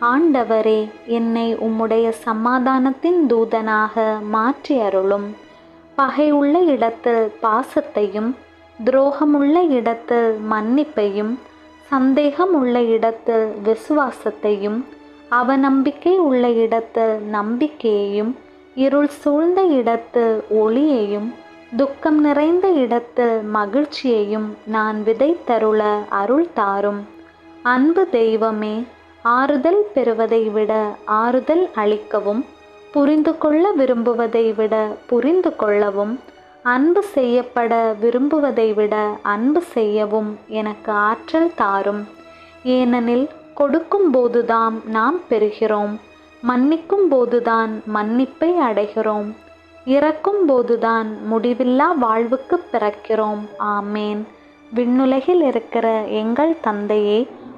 ஆண்டவரே என்னை உம்முடைய சமாதானத்தின் தூதனாக மாற்றி அருளும். பகையுள்ள இடத்தில் பாசத்தையும் துரோகமுள்ள இடத்தில் மன்னிப்பையும் சந்தேகம் உள்ள இடத்தில் விசுவாசத்தையும் அவநம்பிக்கை உள்ள இடத்தில் நம்பிக்கையையும் இருள் சூழ்ந்த இடத்தில் ஒளியையும் துக்கம் நிறைந்த இடத்தில் மகிழ்ச்சியையும் நான் விதைத்தருள அருள் தாரும். அன்பு தெய்வமே ஆறுதல் பெறுவதை விட ஆறுதல் அளிக்கவும் புரிந்து கொள்ள விரும்புவதை விட புரிந்து கொள்ளவும் அன்பு செய்யப்பட விரும்புவதை விட அன்பு செய்யவும் எனக்கு ஆற்றல் தாரும். ஏனெனில் கொடுக்கும் போதுதான் நாம் பெறுகிறோம் மன்னிக்கும் போதுதான் மன்னிப்பை அடைகிறோம் இறக்கும் போதுதான் முடிவில்லா வாழ்வுக்கு பிறக்கிறோம். ஆமேன். விண்ணுலகில் இருக்கிற எங்கள் தந்தையே